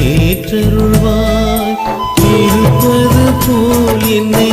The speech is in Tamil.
ஏற்றருள்வாய். இருப்பது போல் என்னை